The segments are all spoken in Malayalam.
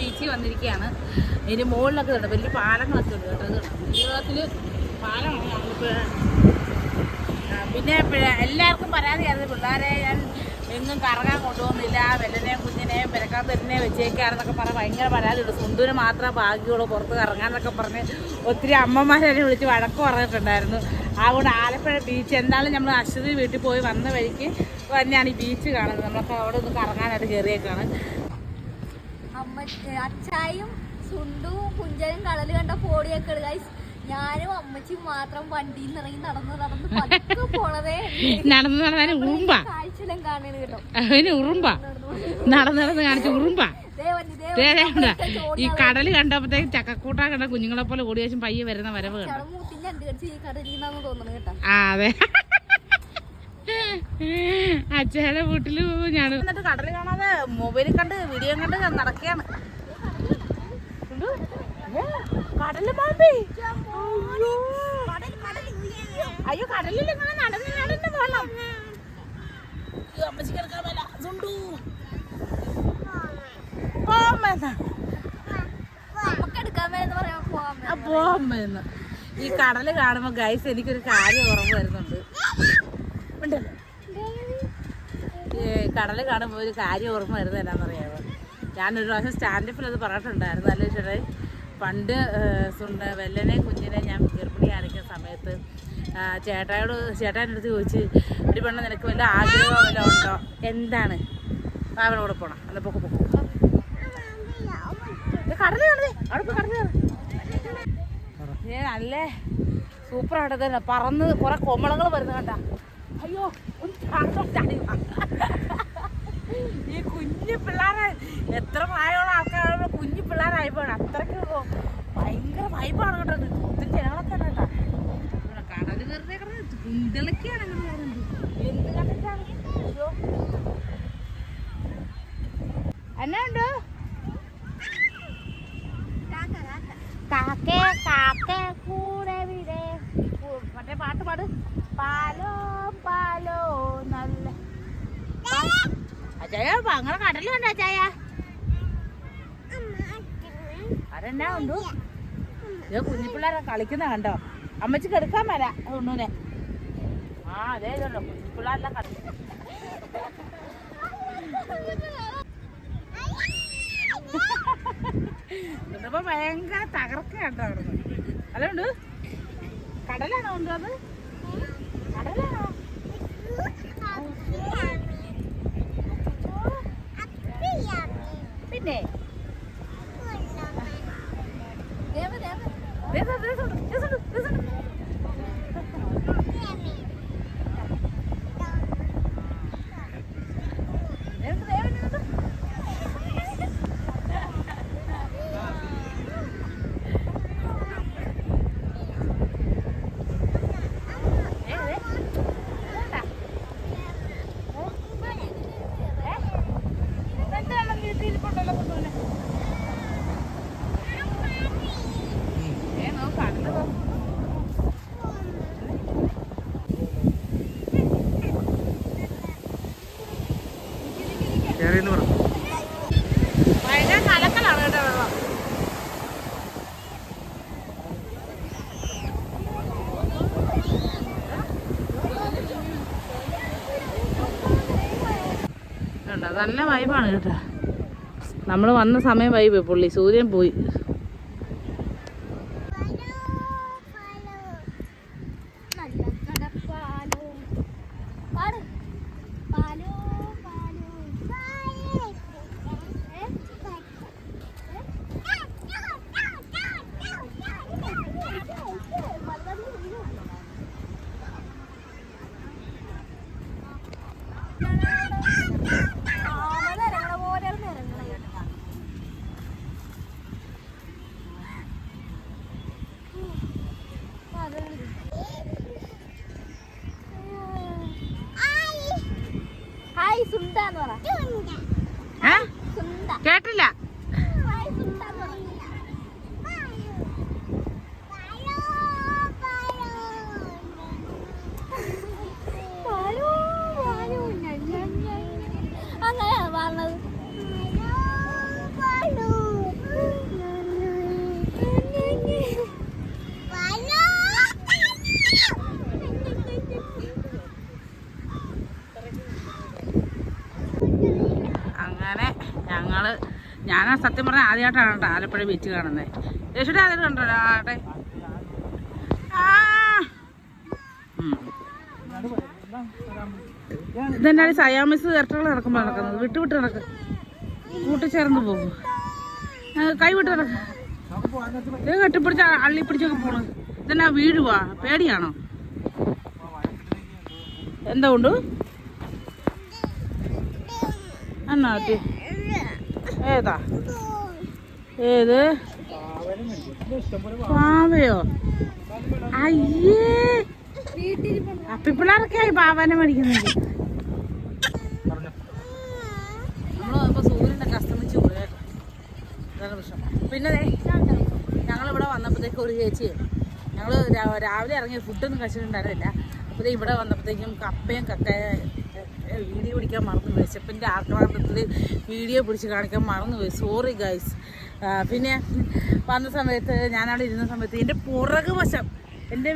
ബീച്ചിൽ വന്നിരിക്കുകയാണ്. ഇതിന് മുകളിലൊക്കെ ഉണ്ട് വലിയ പാലങ്ങളൊക്കെ ഉണ്ട് കേട്ടോ. ജീവിതത്തിൽ പാലമാണ് ഞങ്ങളിപ്പോൾ ആ, പിന്നെ എല്ലാവർക്കും പരാതിയായിരുന്നു പിള്ളേരെ ഞാൻ എന്നും കറങ്ങാൻ കൊണ്ടുപോകുന്നില്ല. വെല്ലനെയും കുഞ്ഞിനെയും പെരക്കാത്തരനെയും വെച്ചേക്കാറെന്നൊക്കെ പറഞ്ഞാൽ പറഞ്ഞ് ഭയങ്കര പരാതി ഉണ്ട്. സുന്ദൂര് മാത്രമേ ഭാഗ്യമുള്ളൂ പുറത്ത് കറങ്ങാന്നൊക്കെ പറഞ്ഞ് ഒത്തിരി അമ്മമാരെ വിളിച്ച് വഴക്ക് പറഞ്ഞിട്ടുണ്ടായിരുന്നു. അതുകൊണ്ട് ആലപ്പുഴ ബീച്ച് എന്തായാലും നമ്മൾ അശ്വതി വീട്ടിൽ പോയി വന്ന വഴിക്ക് തന്നെയാണ് ഈ ബീച്ച് കാണുന്നത്. നമ്മളൊക്കെ അവിടെ ഒന്ന് കറങ്ങാനായിട്ട് കയറിയേക്കാണ്. അച്ചായും സുണ്ടും കുഞ്ചനും കടൽ കണ്ട പോടിയൊക്കെ ഗൈസ് ഞാനും അമ്മച്ചിയും മാത്രം വണ്ടിയിൽ നിറങ്ങി നടന്ന് നടന്ന് പതുക്കെ പോണതേ നടന്ന് നടന്നാൽ ഉറുമ്പാ. കാഴ്ചയെല്ലാം കാണുന്നത് കേട്ടോ. അതിന് ഉറുമ്പാ. നടന്ന് നടന്ന് കാണിച്ച ഉറുമ്പാ. ഈ കടൽ കണ്ടപ്പോഴത്തേക്ക് ചക്കക്കൂട്ടാ കണ്ട കുഞ്ഞുങ്ങളെ പോലെ ഓടിയാശം പയ്യെ വരുന്ന വരവ് കണ്ടു. ആ മൂത്തി അച്ഛയുടെ വീട്ടിൽ ഞാൻ എന്നിട്ട് കടൽ കാണാതെ മൊബൈലിൽ കണ്ട് വീഡിയോ കണ്ട് നടക്കുകയാണ്. കടൽ പാമ്പേ. അയ്യോ. കടലിൽ ഇങ്ങനെ നടന്ന് നടന്ന് പോണം അമ്മച്ചിക്ക് എടുക്കാൻ മേല. സുണ്ടു. ഈ കടൽ കാണുമ്പോ ഗൈസ് എനിക്കൊരു കാര്യം ഓർമ്മ വരുന്നുണ്ട് ഉണ്ടല്ലോ ഈ കടൽ കാണുമ്പോൾ ഒരു കാര്യം ഓർമ്മ വരുന്നത് എന്നാണെന്നറിയാമോ ഞാനൊരു പ്രാവശ്യം സ്റ്റാൻഡപ്പിൽ അത് പറഞ്ഞിട്ടുണ്ടായിരുന്നു. അല്ലേ ചേട്ടൻ പണ്ട് സുണ്ട വെല്ലനെ കുഞ്ഞിനെ ഞാൻ ഗർഭിണി കാണിക്കുന്ന സമയത്ത് ചേട്ടായോട് ചേട്ടാന്റെ അടുത്ത് ചോദിച്ച് ഒരു പെണ്ണ് നിനക്ക് വല്ല ആഗ്രഹമോ വല്ല ഉണ്ടോ? എന്താണ്? അവനെ കൂടെ പോണം. അല്ല പൊക്കെ പൊക്കെ. കടൽ കാണുന്നേ. പോയി സൂപ്പർ ആയിട്ട് തന്നെ പറന്ന് കുറെ കോമളങ്ങൾ വരുന്ന കണ്ട. അയ്യോ. ഈ കുഞ്ഞു പിള്ളേരെ എത്ര പ്രായമുള്ള ആൾക്കാരുടെ കുഞ്ഞു പിള്ളേരായപ്പോഴാണ് അത്രയ്ക്ക് ഭയങ്കര വൈബാണ് കേട്ടോ. ഒത്തിരി ജനങ്ങളൊക്കെ കേട്ടോ. കടൽ വെറുതെ അങ്ങനെ എന്ത് കണ്ടിട്ടാണ് എന്നാ ഉണ്ടോ? കാക്കേ കാക്കേ. കൂടെ വിടെ. കൂ- മറ്റേ പാട്ട് പാട്. പാലോ പാലോ നല്ല. അച്ചായ അങ്ങനെ കടൽ കണ്ട അച്ചായ? അതെന്നാ ഉണ്ടു? ഇത് കുഞ്ഞിപ്പിള്ളേരെ കളിക്കുന്ന കണ്ടോ? അമ്മച്ചിക്ക് എടുക്കാൻ വരാ ഉണ്ണൂനെ ആ അതേ ഇതുണ്ടോ കുഞ്ഞിപ്പിള്ളേരെല്ലാം കളി. ഇതിപ്പോ ഭയങ്കര തകർക്കണ്ടോ അവിടെ അതുകൊണ്ട് കടലാണോ ഉണ്ടോ അത് കടലാണോ പിന്നെ ദേവ ദേവ ദേ, ദേ, ദേ, ദേ, ദേ, ദേ, ദേ, ദേ. ദേ, ദേ, ദേ, ദേ, ദേ. ദേ, ദേ. ഇതെന്താ? ഏ? ഇതെന്താണ് വീട്ടിലിരിപ്പുണ്ടല്ലോ കൊണ്ടുവന്നെ? ഏ, നോക്ക്, അടുത്ത നോക്ക്. ഭയങ്കര പറഞ്ഞു നല്ല വൈബാണ് കേട്ടോ. നമ്മൾ വന്ന സമയം വൈബ് പുള്ളി. സൂര്യൻ പോയി നല്ല കടപ്പാലോ പാട് പാലോ പാലോ ഏ? ആമ നിരങ്ങണ പോലെ നിരങ്ങണ കേട്ടോ ഹായ് സുന്ദ എന്ന് പറ ഏ? സുന്ദ കേട്ടില്ല ഹായ് സുന്ദ എന്ന് പറ പാലോ, പാലോ, ഞ, ഞ, ഞ. അങ്ങനെയാണ് പറഞ്ഞത് ഞങ്ങൾ ഞാൻ സത്യം പറഞ്ഞാൽ ആദ്യമായിട്ടാണ് കേട്ടോ ആലപ്പുഴ ബീച്ച് കാണുന്നത് യേശുടെ ആദ്യം കണ്ടോ ആട്ടെ ഇതെന്നാണ് സയാമിസ് ഇരട്ടകൾ നടക്കുമ്പോൾ നടക്കുന്നത്? വിട്ട് വിട്ട് നടക്ക്. കൂട്ടിച്ചേർന്ന് പോകും. കൈ വിട്ട് നടക്ക. കെട്ടിപ്പിടിച്ച അള്ളി പിടിച്ചൊക്കെ പോണു. ഇതെന്നാ വീഴുവാ? പേടിയാണോ? എന്താ കൊണ്ട്? എന്നാ? ഏതാ? ഏത്? പാവയോ? അയ്യേ! അപ്പിപ്പിള്ളേരൊക്കെ ആയി പാവാനെ പിന്നെ ഞങ്ങളിവിടെ വന്നപ്പോഴത്തേക്കും ഒരു ചേച്ചി ഞങ്ങൾ രാവിലെ ഇറങ്ങി ഫുഡൊന്നും കഴിച്ചിട്ടുണ്ടായിരുന്നില്ല. അപ്പോഴേ ഇവിടെ വന്നപ്പോഴത്തേക്കും കപ്പയും കക്ക വീഡിയോ പിടിക്കാൻ മറന്നു പോയി. ചെപ്പിന്റെ ആക്രാന്തത്തിൽ വീഡിയോ പിടിച്ച് കാണിക്കാൻ മറന്നു പോയി. സോറി ഗൈസ് പിന്നെ വന്ന സമയത്ത് ഞാനവിടെ ഇരുന്ന സമയത്ത് എന്റെ പുറകു വശം എന്റെ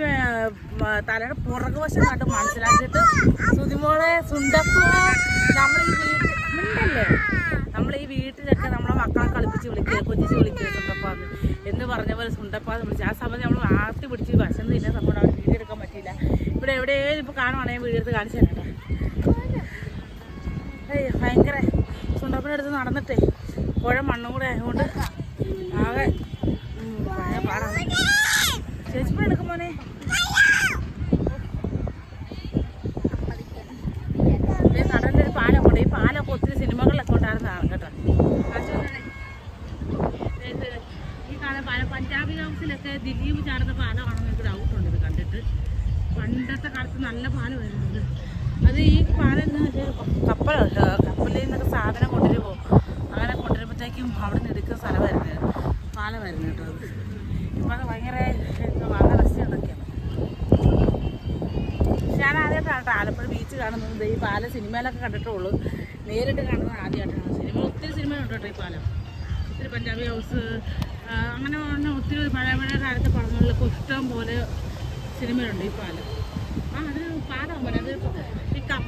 തലയുടെ പുറകു വശം കണ്ട് മനസ്സിലാക്കിയിട്ട് സുതിമോളെ സുണ്ടപ്പോ നമ്മൾ ഈ വീട്ടിൽ നമ്മൾ ഈ വീട്ടിലൊക്കെ നമ്മളെ മക്കളെ കളിപ്പിച്ച് വിളിക്കുക കൊച്ചിച്ച് വിളിക്കുക സുണ്ടപ്പാന്ന് എന്ന് പറഞ്ഞ പോലെ സുണ്ടപ്പാന്ന് വിളിച്ചു. ആ സമയത്ത് നമ്മൾ ആർത്തി പിടിച്ച് വശം തിന്നെ നമ്മുടെ അവിടെ വീഡിയോ എടുക്കാൻ പറ്റിയില്ല. ഇവിടെ എവിടെയും ഇപ്പോൾ കാണുവാണെങ്കിൽ വീഡിയോ എടുത്ത് കാണിച്ചു തരാം ഏയ് ഭയങ്കര ചുണ്ടപ്പിനടുത്ത് നടന്നിട്ടേ. പുഴ മണ്ണും കൂടെ ആയതുകൊണ്ട് ആകെ പാടാണ് ചേച്ചിപ്പോ എടുക്കും മോനെ. ഒരു ഈ പഞ്ചാബി ദിലീപ് ചാടുന്ന പാലമാണെന്ന് എനിക്ക് ഡൗട്ട് ഉണ്ട്. ഇത് കണ്ടിട്ട്. പണ്ടത്തെ കാലത്ത് നല്ല പാലം വരുന്നുണ്ട് അത് ഈ പാലം കപ്പലുണ്ട് കപ്പലിൽ നിന്നൊക്കെ സാധനം കൊണ്ടുവരും പോകും അങ്ങനെ കൊണ്ടുവരുമ്പോഴത്തേക്കും അവിടെ നിന്ന് എടുക്കുന്ന സ്ഥലം വരുന്നത് പാല വരുന്നത് കേട്ടോ. ഇപ്പം അത് ഭയങ്കര രസമുണ്ടൊക്കെയാണ് ഞാൻ ആദ്യമായിട്ടാണ് ആലപ്പുഴ ബീച്ച് കാണുന്നത്. ഈ പാല സിനിമയിലൊക്കെ കണ്ടിട്ടുള്ളൂ. നേരിട്ട് കാണുന്നത് ആദ്യമായിട്ടാണ്. സിനിമ ഒത്തിരി സിനിമയുണ്ട് കേട്ടോ ഈ പാലം. ഒത്തിരി പഞ്ചാബി ഹൗസ് അങ്ങനെ പറഞ്ഞാൽ ഒത്തിരി പഴയ പഴയ കാലത്തെ പടങ്ങളിലൊക്കെ ഇഷ്ടം പോലെ സിനിമയുണ്ട് ഈ പാലം. ആ അത് പാലം പോലെ. അത് ആ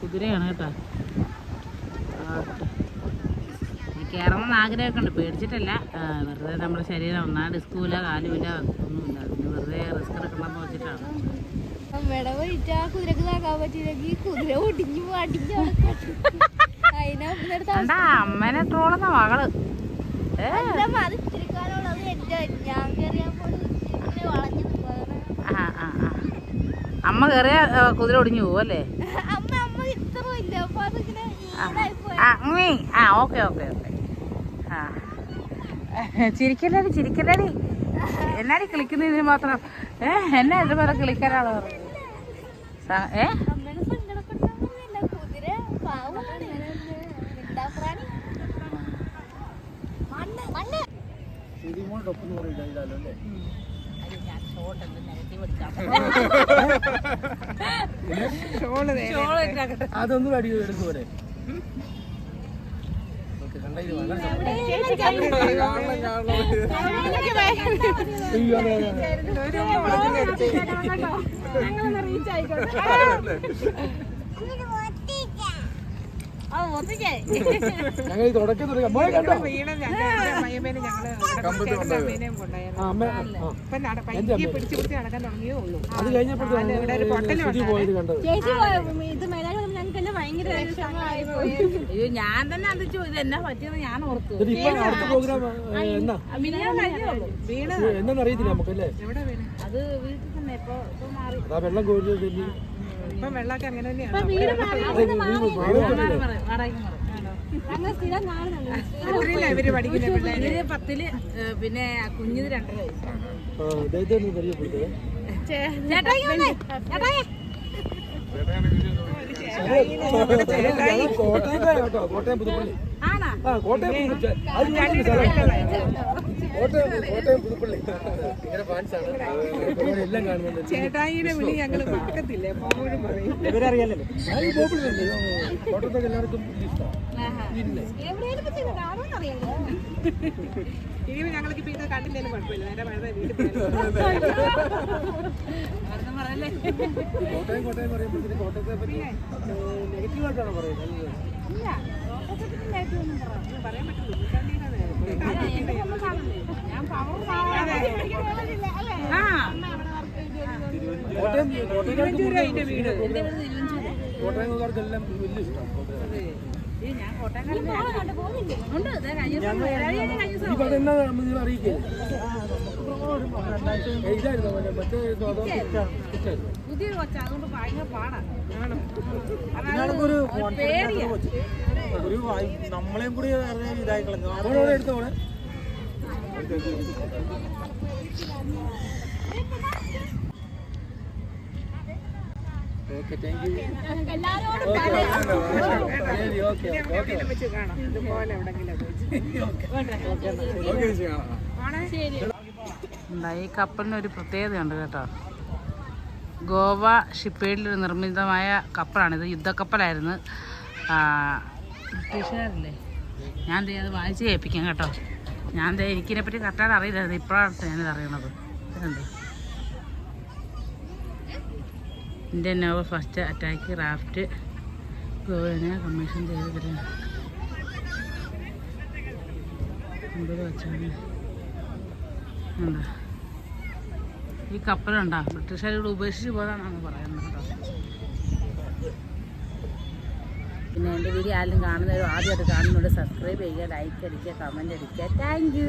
കുതിരയാണ് കേട്ടോ. കയറണമെന്ന് ആഗ്രഹമൊക്കെ ഉണ്ട്. പേടിച്ചിട്ടല്ല. വെറുതെ നമ്മുടെ ശരീരം ഒന്നാം ഡിസ്കൂല കാലുമില്ല ഒന്നുമില്ല അതിന് വെറുതെ റിസ്ക് എടുക്കണമെന്ന് വെച്ചിട്ടാണ്. കുതിരക്ക് താക്കാൻ പറ്റിയില്ലെങ്കിൽ കുതിര ഒടിഞ്ഞു അടിഞ്ഞു അതിനെ അമ്മേനെ ട്രോളുന്ന മകൾ? ഏ? ഞാൻ അമ്മ കയറിയ കുതിര ഒടിഞ്ഞു പോവല്ലേ അല്ലേ? ആ. Okay okay okay. ആ. ചിരിക്കല്ലേടി ചിരിക്കല്ലേടി? എന്നാടി കിളിക്കുന്നതിന് മാത്രം? ഏ എന്നാ എന്റെ പേരെ കിളിക്കാനാണ് ഏ? അല്ലേ മണ്ണ് മണ്ണ്. അതൊന്നും അടി എടുക്കൂടെ അതെ അതെ ഞങ്ങൾ ഈ തുടക്കം അത് കഴിഞ്ഞപ്പോഴത്തേക്ക് ഞാൻ തന്നെ അത് ഇത് എന്നാ പറ്റിയെന്ന് ഞാൻ ഓർത്തു. എന്നാ? അറിയത്തില്ല നമുക്കല്ലേ? അത് വീട്ടിൽ തന്നെ ഇപ്പൊ ഇപ്പൊ മാറി. വെള്ളം കോരി ഇപ്പൊ പത്തിൽ ഏ, പിന്നെ കുഞ്ഞിന് രണ്ടര കോട്ടയം കേട്ടോ. കോട്ടയം പുതുപ്പള്ളി. ആണാ? കോട്ടയം ചേട്ടായിയുടെ വിളി ഞങ്ങൾ മറക്കത്തില്ല? എപ്പോഴും പറയും. ഇനി ഞങ്ങൾക്ക് ഇപ്പൊ ഇത് കണ്ടില്ലേലും കുഴപ്പമില്ല. നേരെ വെറുതെ വീട്ടിൽ പറയല്ലേ. കോട്ടയം കോട്ടയം പറയുമ്പോഴത്തേക്ക് കോട്ടയത്തെ പറ്റി നെഗറ്റീവായിട്ടാണ് പറയുന്നത്? കോട്ടയംകാർക്കെല്ലാം വലിയ ഇഷ്ടമാണ് അറിയിക്കുക ഇതായിരുന്നു മറ്റേ പുതിയൊരു കൊച്ച അതുകൊണ്ട് ഭയങ്കര പാടാണ് ഒരു പേടിയാ ഒരു നമ്മളെയും കൂടി ഇതായി കളഞ്ഞു okay thank you okay okay കാണാം. ഇതുപോലെ എവിടെങ്കിലും എന്താ ഈ കപ്പലിന് ഒരു പ്രത്യേകതയുണ്ട് കേട്ടോ. ഗോവ ഷിപ്പേഡിൽ നിർമ്മിതമായ കപ്പലാണിത്. യുദ്ധക്കപ്പലായിരുന്നു. ആ, ബ്രിട്ടീഷുകാരല്ലേ? ഞാൻ ദേ അത് വായിച്ച് കേൾപ്പിക്കാം കേട്ടോ. ഞാൻ ദേ പറ്റി കറക്റ്റായിട്ട് അറിയില്ലായിരുന്നു. ഇപ്പോഴാണ് ഞാനിത് അറിയണത്. ഇതുണ്ട് Indian navy fast attack craft ഗോവനെ commission ചെയ്ത് തരാം ഈ കപ്പലുണ്ടാ? ബ്രിട്ടീഷുകാർ ഇവിടെ ഉപേക്ഷിച്ച് പോയതാണെന്ന് പറയുന്നത് കേട്ടോ. പിന്നെ എന്റെ വീഡിയോ ആരും കാണുന്നവരും ആദ്യമായിട്ട് കാണുന്നവരോട് സബ്സ്ക്രൈബ് ചെയ്യുക ലൈക്ക് അടിക്കുക കമന്റ് അടിക്കുക. താങ്ക്